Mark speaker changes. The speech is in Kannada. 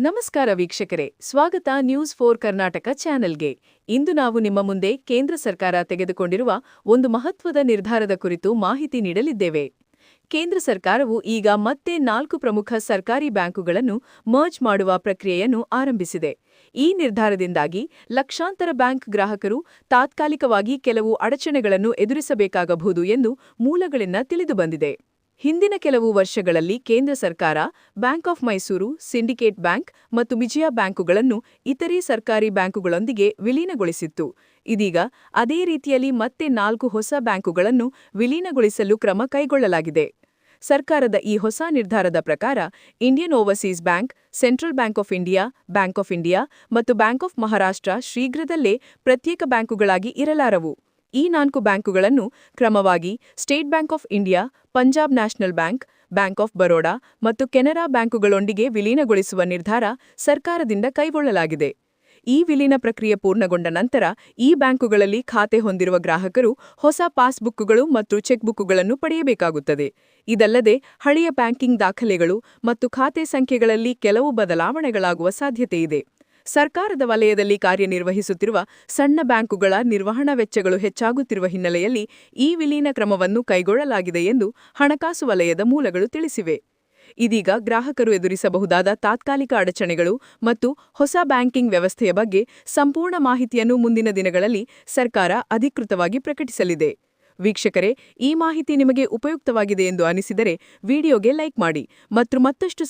Speaker 1: ನಮಸ್ಕಾರ ವೀಕ್ಷಕರೇ, ಸ್ವಾಗತ ನ್ಯೂಸ್ ಫೋರ್ ಕರ್ನಾಟಕ ಚಾನೆಲ್ಗೆ. ಇಂದು ನಾವು ನಿಮ್ಮ ಮುಂದೆ ಕೇಂದ್ರ ಸರ್ಕಾರ ತೆಗೆದುಕೊಂಡಿರುವ ಒಂದು ಮಹತ್ವದ ನಿರ್ಧಾರದ ಕುರಿತು ಮಾಹಿತಿ ನೀಡಲಿದ್ದೇವೆ. ಕೇಂದ್ರ ಸರ್ಕಾರವು ಈಗ ಮತ್ತೆ ನಾಲ್ಕು ಪ್ರಮುಖ ಸರ್ಕಾರಿ ಬ್ಯಾಂಕುಗಳನ್ನು ಮರ್ಜ್ ಮಾಡುವ ಪ್ರಕ್ರಿಯೆಯನ್ನು ಆರಂಭಿಸಿದೆ. ಈ ನಿರ್ಧಾರದಿಂದಾಗಿ ಲಕ್ಷಾಂತರ ಬ್ಯಾಂಕ್ ಗ್ರಾಹಕರು ತಾತ್ಕಾಲಿಕವಾಗಿ ಕೆಲವು ಅಡಚಣೆಗಳನ್ನು ಎದುರಿಸಬೇಕಾಗಬಹುದು ಎಂದು ಮೂಲಗಳಿಂದ ತಿಳಿದುಬಂದಿದೆ ಹಿಂದಿನ ಕೆಲವು ವರ್ಷಗಳಲ್ಲಿ ಕೇಂದ್ರ ಸರ್ಕಾರ, bank of Mysore, syndicate bank ಮತ್ತು ವಿಜಯ ಬ್ಯಾಂಕುಗಳನ್ನು ಇತರೆ ಸರ್ಕಾರಿ ಬ್ಯಾಂಕುಗಳೊಂದಿಗೆ ವಿಲೀನಗೊಳಿಸಿತ್ತು. ಇದೀಗ ಅದೇ ರೀತಿಯಲ್ಲಿ ಮತ್ತೆ ನಾಲ್ಕು ಹೊಸ ಬ್ಯಾಂಕುಗಳನ್ನು ವಿಲೀನಗೊಳಿಸಲು ಕ್ರಮ ಕೈಗೊಳ್ಳಲಾಗಿದೆ. ಸರ್ಕಾರದ ಈ ಹೊಸ ನಿರ್ಧಾರದ ಪ್ರಕಾರ Indian overseas bank, central bank of India, bank of India ಮತ್ತು ಬ್ಯಾಂಕ್ ಆಫ್ ಮಹಾರಾಷ್ಟ್ರ ಶೀಘ್ರದಲ್ಲೇ ಪ್ರತ್ಯೇಕ ಬ್ಯಾಂಕುಗಳಾಗಿ ಇರಲಾರವು. ಈ ನಾಲ್ಕು ಬ್ಯಾಂಕುಗಳನ್ನು ಕ್ರಮವಾಗಿ state bank of India, Punjab national bank bank of Baroda ಮತ್ತು ಕೆನರಾ ಬ್ಯಾಂಕುಗಳೊಂದಿಗೆ ವಿಲೀನಗೊಳಿಸುವ ನಿರ್ಧಾರ ಸರ್ಕಾರದಿಂದ ಕೈಗೊಳ್ಳಲಾಗಿದೆ. ಈ ವಿಲೀನ ಪ್ರಕ್ರಿಯೆ ಪೂರ್ಣಗೊಂಡ ನಂತರ ಈ ಬ್ಯಾಂಕುಗಳಲ್ಲಿ ಖಾತೆ ಹೊಂದಿರುವ ಗ್ರಾಹಕರು ಹೊಸ ಪಾಸ್ಬುಕ್ಗಳು ಮತ್ತು ಚೆಕ್ಬುಕ್ಕುಗಳನ್ನು ಪಡೆಯಬೇಕಾಗುತ್ತದೆ. ಇದಲ್ಲದೆ ಹಳೆಯ ಬ್ಯಾಂಕಿಂಗ್ ದಾಖಲೆಗಳು ಮತ್ತು ಖಾತೆ ಸಂಖ್ಯೆಗಳಲ್ಲಿ ಕೆಲವು ಬದಲಾವಣೆಗಳಾಗುವ ಸಾಧ್ಯತೆಯಿದೆ. ಸರ್ಕಾರದ ವಲಯದಲ್ಲಿ ಕಾರ್ಯನಿರ್ವಹಿಸುತ್ತಿರುವ ಸಣ್ಣ ಬ್ಯಾಂಕುಗಳ ನಿರ್ವಹಣಾ ವೆಚ್ಚಗಳು ಹೆಚ್ಚಾಗುತ್ತಿರುವ ಹಿನ್ನೆಲೆಯಲ್ಲಿ ಈ ವಿಲೀನ ಕ್ರಮವನ್ನು ಕೈಗೊಳ್ಳಲಾಗಿದೆ ಎಂದು ಹಣಕಾಸು ವಲಯದ ಮೂಲಗಳು ತಿಳಿಸಿವೆ. ಇದೀಗ ಗ್ರಾಹಕರು ಎದುರಿಸಬಹುದಾದ ತಾತ್ಕಾಲಿಕ ಅಡಚಣೆಗಳು ಮತ್ತು ಹೊಸ ಬ್ಯಾಂಕಿಂಗ್ ವ್ಯವಸ್ಥೆಯ ಬಗ್ಗೆ ಸಂಪೂರ್ಣ ಮಾಹಿತಿಯನ್ನು ಮುಂದಿನ ದಿನಗಳಲ್ಲಿ ಸರ್ಕಾರ ಅಧಿಕೃತವಾಗಿ ಪ್ರಕಟಿಸಲಿದೆ. ವೀಕ್ಷಕರೇ, ಈ ಮಾಹಿತಿ ನಿಮಗೆ ಉಪಯುಕ್ತವಾಗಿದೆ ಎಂದು ಅನಿಸಿದರೆ ವಿಡಿಯೋಗೆ ಲೈಕ್ ಮಾಡಿ ಮತ್ತು ಮತ್ತಷ್ಟು